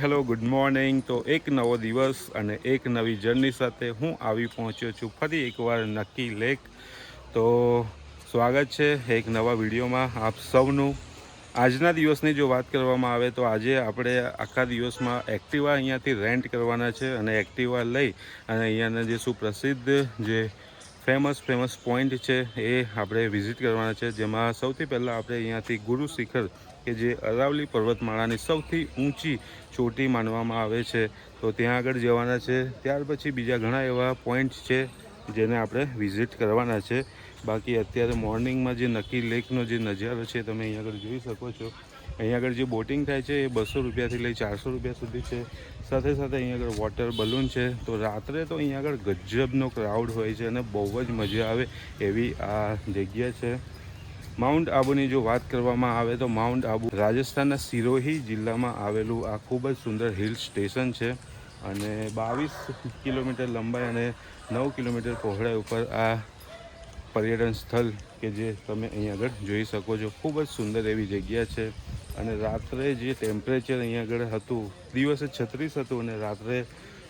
Hello, good morning. તો એક નવો દિવસ અને એક નવી જર્ની સાથે હું આવી પહોંચ્યો છું. ફરી એકવાર નક્કી લેક તો સ્વાગત છે એક નવા વિડીયોમાં આપ સૌનું. આજના દિવસની જો વાત કરવામાં આવે તો આજે આપણે આખા દિવસમાં એક્ટિવા અહીંયાથી રેન્ટ કરવાના છે અને એક્ટિવા લઈ અને અહીંયાના જે સુપ્રસિદ્ધ જે ફેમસ ફેમસ પોઈન્ટ છે એ આપણે વિઝિટ કરવાના છે. જેમાં સૌથી પહેલાં આપણે અહીંયાથી ગુરુ શિખર કે જે અરાવલી પર્વતમાળાની સૌથી ઊંચી ચોટી માનવામાં આવે છે, તો ત્યાં આગળ જવાના છે. ત્યાર પછી બીજા ઘણા એવા પોઈન્ટ છે જેને આપણે વિઝિટ કરવાના છે. બાકી અત્યારે મોર્નિંગમાં જે નક્કી લેકનો જે નજારો છે, તમે અહીંયા આગળ જોઈ શકો છો. અહીંયા આગળ જે બોટિંગ થાય છે એ બસો રૂપિયાથી લઈ ચારસો રૂપિયા સુધી છે. સાથે સાથે અહીંયા આગળ વોટર બલૂન છે. તો રાત્રે તો અહીંયા આગળ ગજબનો ક્રાઉડ હોય છે અને બહુ જ મજા આવે એવી આ જગ્યા છે. માઉન્ટ આબુની જો વાત કરવામાં આવે તો માઉન્ટ આબુ રાજસ્થાનના સિરોહી જિલ્લામાં આવેલું આ ખૂબ જ સુંદર હિલ સ્ટેશન છે અને બાવીસ કિલોમીટર લંબાઈ અને નવ કિલોમીટર પહોળાઈ ઉપર આ પર્યટન સ્થળ કે જે તમે અહીં આગળ જોઈ શકો છો. ખૂબ જ સુંદર એવી જગ્યા છે. અને રાત્રે જે ટેમ્પરેચર અહીંયા આગળ હતું, દિવસે છત્રીસ હતું અને રાત્રે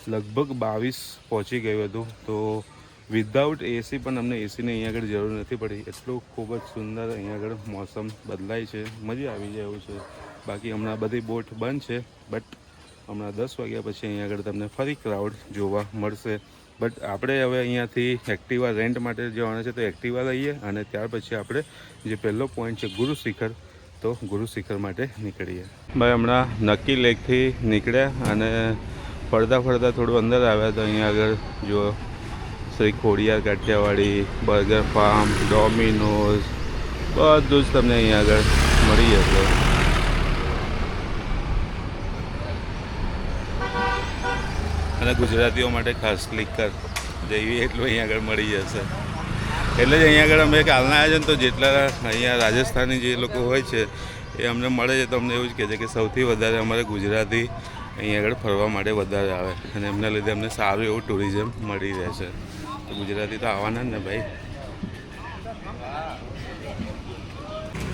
લગભગ બાવીસ પહોંચી ગયું હતું. તો વિધાઉટ એસી પણ અમને એસીની અહીંયા આગળ જરૂર નથી પડી. એટલું ખૂબ જ સુંદર અહીંયા આગળ મોસમ બદલાય છે. મજા આવી જાય એવું છે. બાકી હમણાં બધી બોટ બંધ છે બટ હમણાં દસ વાગ્યા પછી અહીંયા આગળ તમને ફરી ક્રાઉડ જોવા મળશે. બટ આપણે હવે અહીંયાથી એક્ટિવા રેન્ટ માટે જવાના છે તો એક્ટિવા લઈએ અને ત્યાર પછી આપણે જે પહેલો પોઈન્ટ છે ગુરુ શિખર, તો ગુરુ શિખર માટે નીકળીએ. ભાઈ, હમણાં નક્કી લેકથી નીકળ્યા અને ફરતા ફરતા થોડું અંદર આવ્યા તો અહીંયા આગળ જો Shri Khodiyar, Kathiyawadi, burger farm, Domino's, બધું જ તમને અહીંયા આગળ મળી જશે. અને ગુજરાતીઓ માટે ખાસ ક્લિકર જઈએ એટલું અહીંયા આગળ મળી જશે. એટલે જ અહીંયા આગળ અમે કાલના આવ્યા છે ને તો જેટલા અહીંયા રાજસ્થાની જે લોકો હોય છે, એ અમને મળે છે તો અમને એવું જ કહે છે કે સૌથી વધારે અમારે ગુજરાતી અહીંયા આગળ ફરવા માટે વધારે આવે અને એમના લીધે અમને સારું એવું ટુરિઝમ મળી રહેશે તો ગુજરાતી તો આવવાના જ ને ભાઈ.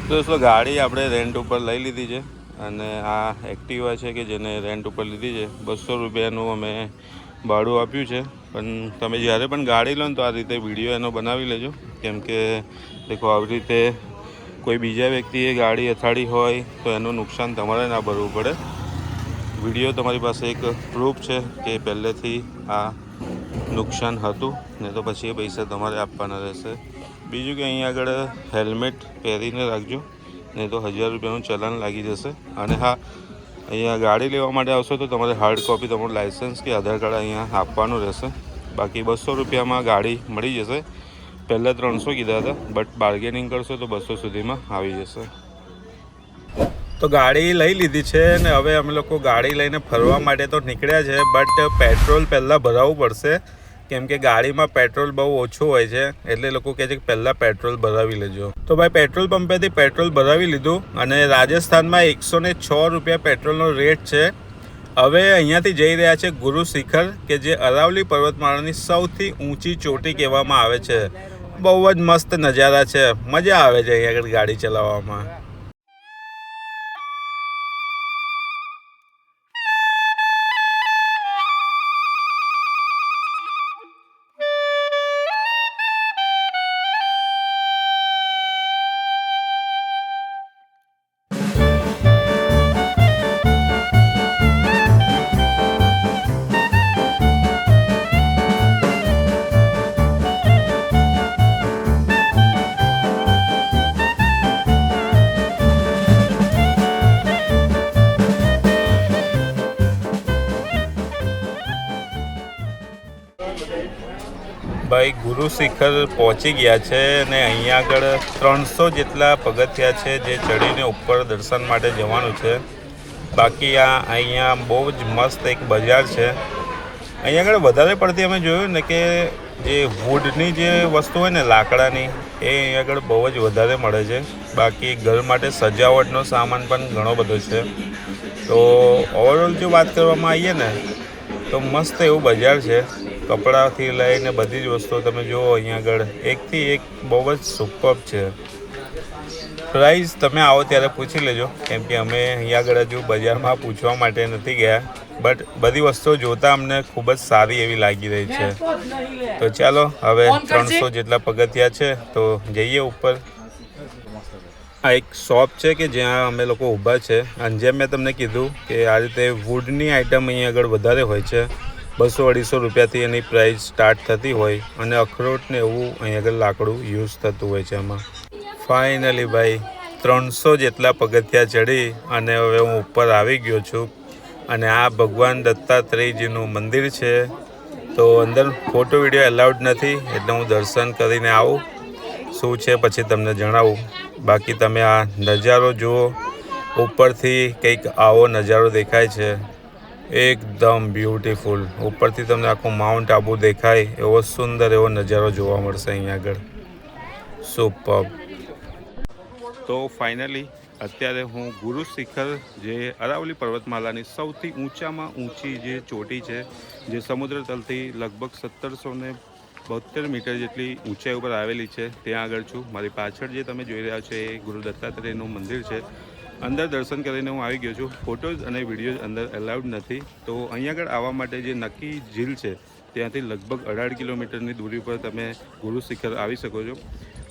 દોસ્તો ગાડી આપણે રેન્ટ ઉપર લઈ લીધી છે? અને આ એક્ટિવા છે કે જેને રેન્ટ ઉપર લીધી છે. બસો રૂપિયાનું અમે ભાડું આપ્યું છે. પણ તમે જ્યારે પણ ગાડી લો તો આ રીતે વીડિયો એનો બનાવી લેજો. કેમ કે દેખો, આવી રીતે કોઈ બીજા વ્યક્તિએ ગાડી અથાડી હોય તો એનું નુકસાન તમારે ના ભરવું પડે. વીડિયો તમારી પાસે એક પ્રૂફ છે કે પહેલેથી આ નુકસાન હતું. ને તો પછી એ પૈસા તમારે આપવાના રહેશે. બીજું કે અહીં આગળ હેલ્મેટ પહેરીને રાખજો. નહીં તો હજાર રૂપિયાનું ચલાન લાગી જશે. અને હા, અહીંયા ગાડી લેવા માટે આવશો તો તમારે હાર્ડ કોપી તમારું લાઇસન્સ કે આધાર કાર્ડ અહીંયા આપવાનું રહેશે. બાકી બસો રૂપિયામાં ગાડી મળી જશે. પહેલાં ત્રણસો કીધા હતા બટ બાર્ગેનિંગ કરશો તો બસો સુધીમાં આવી જશે. તો ગાડી લઈ લીધી છે ને હવે અમે લોકો ગાડી લઈને ફરવા માટે તો નીકળ્યા છે બટ પેટ્રોલ પહેલાં ભરાવવું પડશે. કેમ કે ગાડીમાં પેટ્રોલ બહુ ઓછું હોય છે, એટલે લોકો કહે છે કે પહેલાં પેટ્રોલ ભરાવી લેજો. તો ભાઈ, પેટ્રોલ પંપેથી પેટ્રોલ ભરાવી લીધું અને રાજસ્થાનમાં એકસો ને છ રૂપિયા પેટ્રોલનો રેટ છે. હવે અહીંયાથી જઈ રહ્યા છે ગુરુ શિખર, કે જે અરાવલી પર્વતમાળાની સૌથી ઊંચી ચોટી કહેવામાં આવે છે. બહુ જ મસ્ત નજારા છે. મજા આવે છે અહીંયા આગળ ગાડી ચલાવવામાં. ભાઈ, ગુરુ શિખર પહોંચી ગયા છે અને અહીંયા આગળ ત્રણસો જેટલા પગથિયા છે જે ચડીને ઉપર દર્શન માટે જવાનું છે. બાકી આ અહીંયા બહુ જ મસ્ત એક બજાર છે. અહીંયા આગળ વધારે પડતી અમે જોયું ને કે જે વુડની જે વસ્તુ હોય ને લાકડાની, એ અહીંયા આગળ બહુ જ વધારે મળે છે. બાકી ઘર માટે સજાવટનો સામાન પણ ઘણો બધો છે. તો ઓવરઓલ જો વાત કરવામાં આવીએ ને, તો મસ્ત એવું બજાર છે. કપડાથી લઈને બધી જ વસ્તુઓ તમે જુઓ અહીંયા આગળ એકથી એક બહુ જ સુપર છે. પ્રાઇસ તમે આવો ત્યારે પૂછી લેજો કેમ કે અમે અહીંયા આગળ હજુ બજારમાં પૂછવા માટે નથી ગયા બટ બધી વસ્તુઓ જોતા અમને ખૂબ જ સારી એવી લાગી રહી છે. તો ચાલો હવે ત્રણસો જેટલા પગથિયા છે તો જઈએ ઉપર. આ એક શોપ છે કે જ્યાં અમે લોકો ઊભા છે અને જેમ મેં તમને કીધું કે આ રીતે વુડની આઇટમ અહીંયા આગળ વધારે હોય છે બસો અઢીસો રૂપિયાથી એની પ્રાઇસ સ્ટાર્ટ થતી હોય અને અખરોટ ને એવું અહીં આગળ લાકડું યુઝ થતું હોય છે એમાં ફાઇનલી ભાઈ, ત્રણસો જેટલા પગથિયા ચડી અને હવે હું ઉપર આવી ગયો છું અને આ ભગવાન દત્તાત્રેયજીનું મંદિર છે. તો અંદર ફોટો વીડિયો એલાઉડ નથી, એટલે હું દર્શન કરીને આવું. શું છે પછી તમને જણાવું. બાકી તમે આ નજારો જુઓ. ઉપરથી કંઈક આવો નજારો દેખાય છે. એકદમ બ્યુટીફુલ ઉપરથી તમને આખું માઉન્ટ આબુ દેખાય, એવો સુંદર એવો નજારો જોવા મળશે અહીંયા આગળ. સુપર તો ફાઇનલી અત્યારે હું ગુરુ શિખર જે અરાવલી પર્વતમાલાની સૌથી ઊંચામાં ઊંચી જે ચોટી છે, જે સમુદ્ર તલથી લગભગ સત્તરસો ને બોતેર મીટર જેટલી ઊંચાઈ ઉપર આવેલી છે, ત્યાં આગળ છું. મારી પાછળ જે તમે જોઈ રહ્યા છો એ ગુરુ દત્તાત્રેયનું મંદિર છે. અંદર દર્શન કરીને હું આવી ગયો છું. ફોટોઝ અને વિડીયોઝ અંદર એલાઉડ નથી. તો અહીંયા આગળ આવવા માટે જે નક્કી ઝીલ છે, ત્યાંથી લગભગ અઢાર કિલોમીટરની દૂરી પર તમે ગુરુ શિખર આવી શકો છો.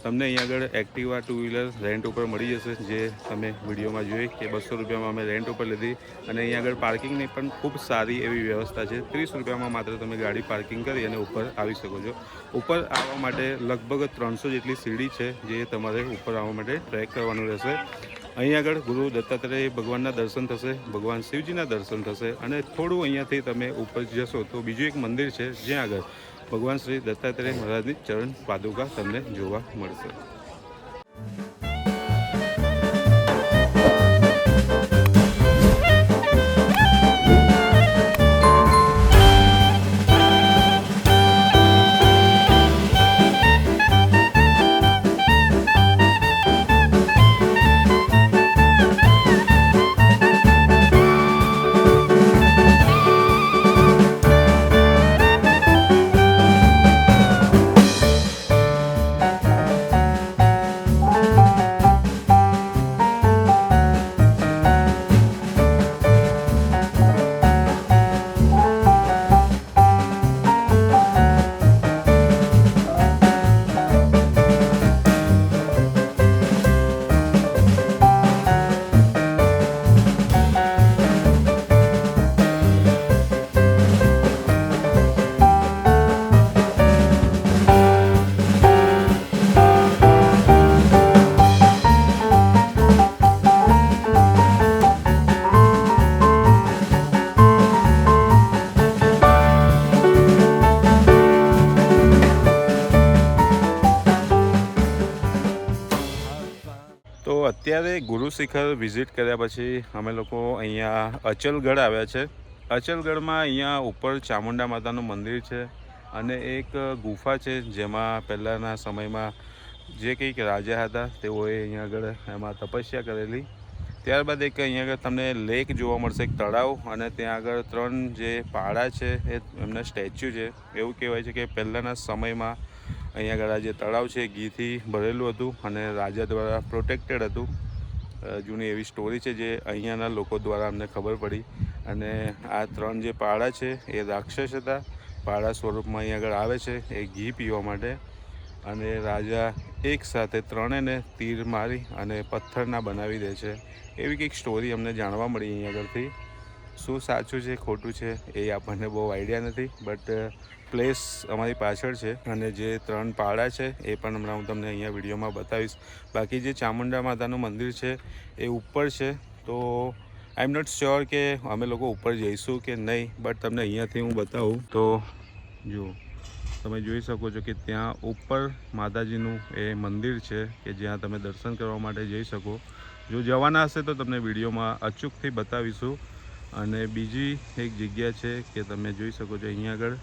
તમને અહીંયા આગળ એક્ટિવા ટુ વ્હીલર રેન્ટ ઉપર મળી જશે, જે તમે વિડીયોમાં જોઈ કે બસો રૂપિયામાં અમે રેન્ટ ઉપર લીધી. અને અહીંયા આગળ પાર્કિંગની પણ ખૂબ સારી એવી વ્યવસ્થા છે. ત્રીસ રૂપિયામાં માત્ર તમે ગાડી પાર્કિંગ કરી અને ઉપર આવી શકો છો. ઉપર આવવા માટે લગભગ ત્રણસો જેટલી સીડી છે, જે તમારે ઉપર આવવા માટે ટ્રેક કરવાનું રહેશે. અહીં આગળ ગુરુ દત્તાત્રેય ભગવાનના દર્શન થશે, ભગવાન શિવજીના દર્શન થશે અને થોડું અહીંયાથી તમે ઉપર જશો તો બીજું એક મંદિર છે, જ્યાં આગળ ભગવાન શ્રી દત્તાત્રેય મહારાજની ચરણ પાદુકા તમને જોવા મળશે. અત્યારે ગુરુ શિખર વિઝિટ કર્યા પછી અમે લોકો અહીંયા અચલગઢ આવ્યા છે. અચલગઢમાં અહીંયા ઉપર ચામુંડા માતાનું મંદિર છે અને એક ગુફા છે જેમાં પહેલાંના સમયમાં જે કંઈક રાજા હતા તેઓએ અહીંયા આગળ એમાં તપસ્યા કરેલી. ત્યારબાદ એક અહીંયા આગળ તમને લેક જોવા મળશે, એક તળાવ અને ત્યાં આગળ ત્રણ જે પાડા છે એ એમના સ્ટેચ્યુ છે. એવું કહેવાય છે કે પહેલાંના સમયમાં અહીંયા આગળ આ જે તળાવ છે ઘીથી ભરેલું હતું અને રાજા દ્વારા પ્રોટેક્ટેડ હતું. જૂની એવી સ્ટોરી છે જે અહીંયાના લોકો દ્વારા અમને ખબર પડી. અને આ ત્રણ જે પાડા છે, એ રાક્ષસ હતા. પાડા સ્વરૂપમાં અહીં આગળ આવે છે, એ ઘી પીવા માટે. અને રાજા એક સાથે ત્રણેને તીર મારી અને પથ્થરના બનાવી દે છે. એવી કંઈક સ્ટોરી અમને જાણવા મળી અહીં આગળથી. શું સાચું છે, ખોટું છે, એ આપણને બહુ આઈડિયા નથી બટ પ્લેસ અમારી પાછળ છે અને જે ત્રણ પાડા છે, એ પણ હમણાં હું તમને અહીંયા વિડીયોમાં બતાવીશ. બાકી જે ચામુંડા માતાનું મંદિર છે, એ ઉપર છે, તો આઈ એમ નોટ શ્યોર કે અમે લોકો ઉપર જઈશું કે નહીં બટ તમને અહીંયાથી હું બતાવું. તો જુઓ, તમે જોઈ શકો છો કે ત્યાં ઉપર માતાજીનું એ મંદિર છે કે જ્યાં તમે દર્શન કરવા માટે જઈ શકો. જો જવાના હશે તો તમને વિડીયોમાં અચૂકથી બતાવીશું. અને બીજી એક જગ્યા છે કે તમે જોઈ શકો છો અહીંયા આગળ.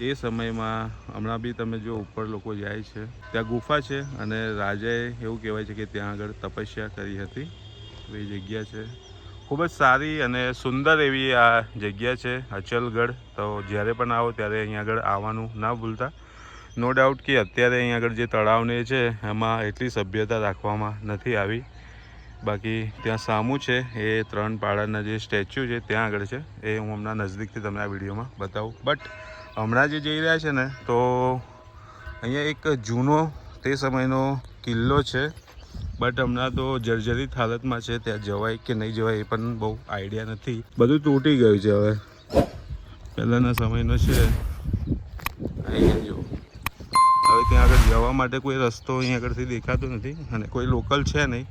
એ સમયમાં હમણાં બી તમે જો ઉપર લોકો જાય છે. ત્યાં ગુફા છે અને રાજાએ એવું કહેવાય છે કે ત્યાં આગળ તપસ્યા કરી હતી. એ જગ્યા છે. ખૂબ જ સારી અને સુંદર એવી આ જગ્યા છે, અચલગઢ. તો જ્યારે પણ આવો ત્યારે અહીંયા આગળ આવવાનું ના ભૂલતા. નો ડાઉટ કે અત્યારે અહીં આગળ જે તળાવને છે, એમાં એટલી સભ્યતા રાખવામાં નથી આવી. બાકી ત્યાં સામું છે, એ ત્રણ પાડાના જે સ્ટેચ્યુ છે, ત્યાં આગળ છે. એ હું હમણાં નજદીકથી તમને આ વિડીયોમાં બતાવું. બટ હમણાં જે જઈ રહ્યા છે ને, તો અહીંયા એક જૂનો તે સમયનો કિલ્લો છે. બટ હમણાં તો જર્જરિત હાલતમાં છે, ત્યાં જવાય કે નહીં જવાય એ પણ બહુ આઈડિયા નથી. બધું તૂટી ગયું છે હવે. પહેલાંના સમયનો છે. અહીંયા જો. હવે ત્યાં આગળ જવા માટે કોઈ રસ્તો અહીંયા આગળથી દેખાતો નથી અને કોઈ લોકલ છે નહીં.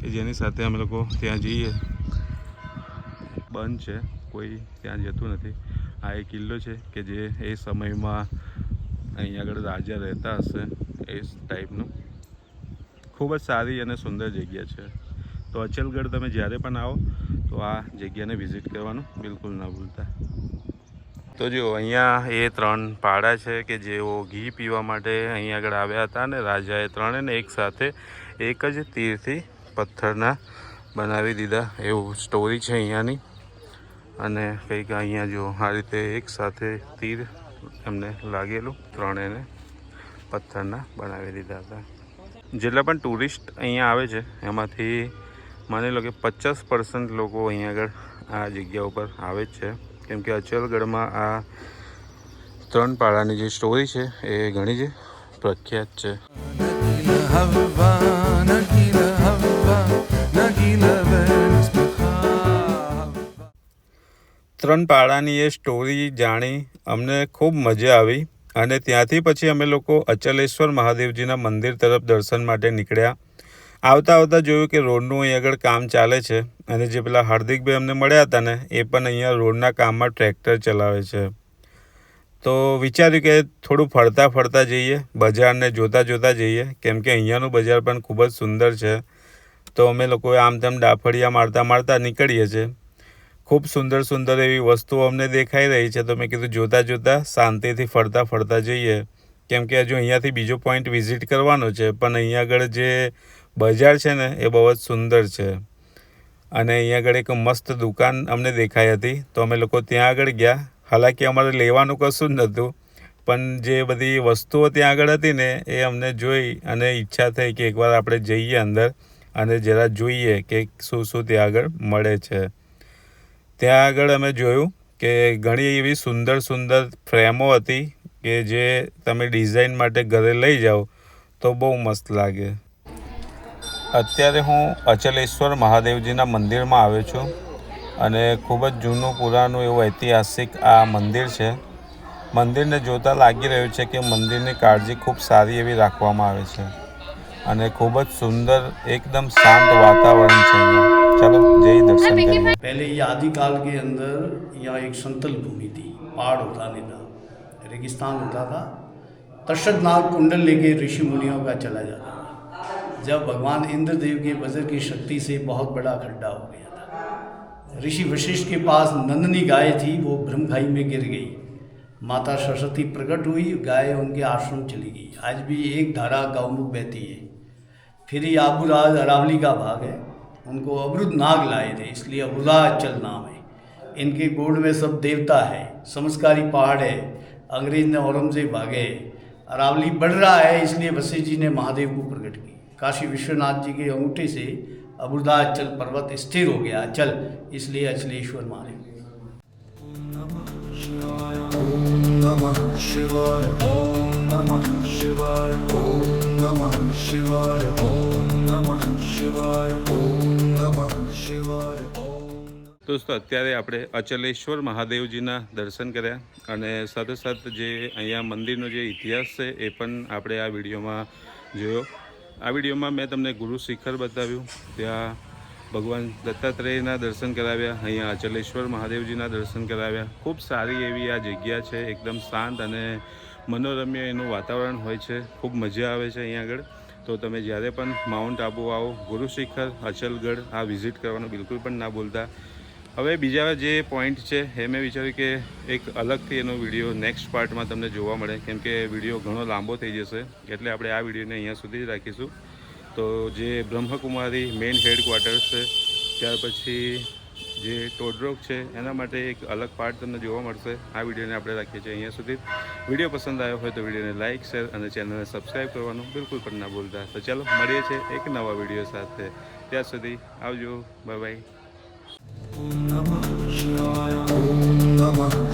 કે જેની સાથે અમે લોકો ત્યાં જઈએ. બંધ છે, કોઈ ત્યાં જતું નથી. આ એક કિલ્લો છે કે જે એ સમયમાં અહીં આગળ રાજા રહેતા હશે, એ ટાઈપનું. ખૂબ જ સારી અને સુંદર જગ્યા છે. તો અચલગઢ તમે જ્યારે પણ આવો, તો આ જગ્યાને વિઝિટ કરવાનું બિલકુલ ના ભૂલતા. તો જો, અહીંયા એ ત્રણ પાડા છે કે જેઓ ઘી પીવા માટે અહીં આગળ આવ્યા હતા ને રાજાએ ત્રણેને એક સાથે એક જ તીરથી પથ્થરના બનાવી દીધા. એવું સ્ટોરી છે અહીંયાની. અને કંઈક અહીંયા જો આ રીતે એક સાથે તીર એમને લાગેલું ત્રણેને પથ્થરના બનાવી દીધા હતા. જેટલા પણ ટુરિસ્ટ અહીંયા આવે છે, એમાંથી માની લો કે પચાસ પર્સન્ટ લોકો અહીંયા આગળ આ જગ્યા ઉપર આવે જ છે. કેમ કે અચલગઢમાં આ ત્રણ પાડાની જે સ્ટોરી છે, એ ઘણી જ પ્રખ્યાત છે. ત્રણ પાડાની એ સ્ટોરી જાણી અમને ખૂબ મજા આવી અને ત્યાંથી પછી અમે લોકો અચલેશ્વર મહાદેવજીના મંદિર તરફ દર્શન માટે નીકળ્યા. આવતા આવતા જોયું કે રોડનું અહીં આગળ કામ ચાલે છે અને જે પેલા હાર્દિકભાઈ અમને મળ્યા હતા ને, એ પણ અહીંયા રોડના કામમાં ટ્રેક્ટર ચલાવે છે. તો વિચાર્યું કે થોડું ફરતા ફરતા જઈએ, બજારને જોતા જોતા જઈએ, કેમ કે અહીંયાનું બજાર પણ ખૂબ જ સુંદર છે. તો અમે લોકોએ આમ તેમ ડાફડિયા મારતા મારતા નીકળીએ છીએ. ખૂબ સુંદર સુંદર એવી વસ્તુઓ અમને દેખાઈ રહી છે તો મેં કીધું જોતાં જોતાં શાંતિથી ફરતા ફરતા જઈએ. કેમ કે હજુ અહીંયાથી બીજો પોઈન્ટ વિઝિટ કરવાનો છે, પણ અહીંયા આગળ જે બજાર છે ને, એ બહુ જ સુંદર છે. અને અહીંયા આગળ એક મસ્ત દુકાન અમને દેખાઈ હતી. તો અમે લોકો ત્યાં આગળ ગયા. હાલાકી અમારે લેવાનું કશું જ નહોતું, પણ જે બધી વસ્તુઓ ત્યાં આગળ હતી ને, એ અમને જોઈ અને ઈચ્છા થઈ કે એકવાર આપણે જઈએ અંદર. અને જરા જોઈએ કે શું શું ત્યાં આગળ મળે છે. ત્યાં આગળ અમે જોયું કે ઘણી એવી સુંદર સુંદર ફ્રેમો હતી કે જે તમે ડિઝાઇન માટે ઘરે લઈ જાઓ તો બહુ મસ્ત લાગે. અત્યારે હું અચલેશ્વર મહાદેવજીના મંદિરમાં આવ્યો છું અને ખૂબ જ જૂનું પુરાનું એવું ઐતિહાસિક આ મંદિર છે. મંદિરને જોતાં લાગી રહ્યું છે કે મંદિરની કાળજી ખૂબ સારી એવી રાખવામાં આવે છે. અને ખૂબ જ સુંદર એકદમ શાંત વાતાવરણ છે અહીંયા ચાલો જઈ દર્શન કરીએ पहले ये आदिकाल के अंदर यहाँ एक समतल भूमि थी पहाड़ होता नहीं था रेगिस्तान होता था तर्षद नाग कुंडल लेके ऋषि मुनियों का चला जाता था जब भगवान इंद्रदेव के वज्र की शक्ति से बहुत बड़ा खड्डा हो गया था ऋषि वशिष्ठ के पास नंदनी गाय थी वो ब्रह्मखाई में गिर गई माता सरस्वती प्रकट हुई गाय उनके आश्रम चली गई आज भी एक धारा गौमुख बहती है फिर ये आबूराज अरावली का भाग है। उनको अवरुद्ध नाग लाए थे, इसलिए अबुराचल नाम है। इनके गोड़ में सब देवता है, संस्कारी पहाड़ है, अंग्रेज़ ने औरंगज़ेब भागे। अरावली बढ़ रहा है, इसलिए वशिष्ठ जी ने महादेव को प्रकट की काशी विश्वनाथ जी के अंगूठे से अबुदाचल पर्वत स्थिर हो गया। अचल इसलिए अचलेश्वर महादेव ॐ नमः शिवाय ॐ नमः शिवाय ॐ नमः शिवाय ॐ नमः शिवाय ॐ नमः शिवाय ॐ દોસ્તો અત્યારે આપણે અચલેશ્વર મહાદેવજીના દર્શન કર્યા અને સાથે સાથે જે અહીંયા મંદિરનો જે ઇતિહાસ છે એ પણ આપણે આ વિડીયોમાં જોયો આ વિડીયોમાં મેં તમને ગુરુ શિખર બતાવ્યું ત્યાં ભગવાન દત્તાત્રેયના દર્શન કરાવ્યા અહીંયા અચલેશ્વર મહાદેવજીના દર્શન કરાવ્યા ખૂબ સારી એવી આ જગ્યા છે એકદમ શાંત અને મનોરમ્ય એનું વાતાવરણ હોય છે, ખૂબ મજા આવે છે અહીંયા આગળ. તો તમે જ્યારે પણ માઉન્ટ આબુ આવો, ગુરુ શિખર, અચલગઢ, આ વિઝિટ કરવાનું બિલકુલ પણ ના ભૂલતા હવે બીજા જે પોઈન્ટ છે, એ મેં વિચાર્યું કે એક અલગથી એનો વીડિયો નેક્સ્ટ પાર્ટમાં તમને જોવા મળે. કેમ કે વીડિયો ઘણો લાંબો થઈ જશે, એટલે આપણે આ વિડીયોને અહીંયા સુધી જ રાખીશું. તો જે બ્રહ્મકુમારી મેઇન હેડક્વાર્ટર્સ છે, ત્યાર પછી જે ટોડરોક છે, એના માટે એક અલગ પાર્ટ તમને જોવા મળશે. આ વિડીયોને આપણે રાખીએ છીએ અહીંયા સુધી. વીડિયો પસંદ આવ્યો હોય તો વિડીયોને લાઇક શેર અને ચેનલને સબસ્ક્રાઈબ કરવાનું બિલકુલ પણ ના ભૂલતા તો ચાલો, મળીએ છીએ એક નવા વીડિયો સાથે ત્યાં સુધી આવજો bye bye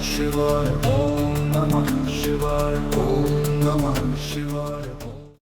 Shivaya. Om Namah Shivaya. Om Namah Shivaya.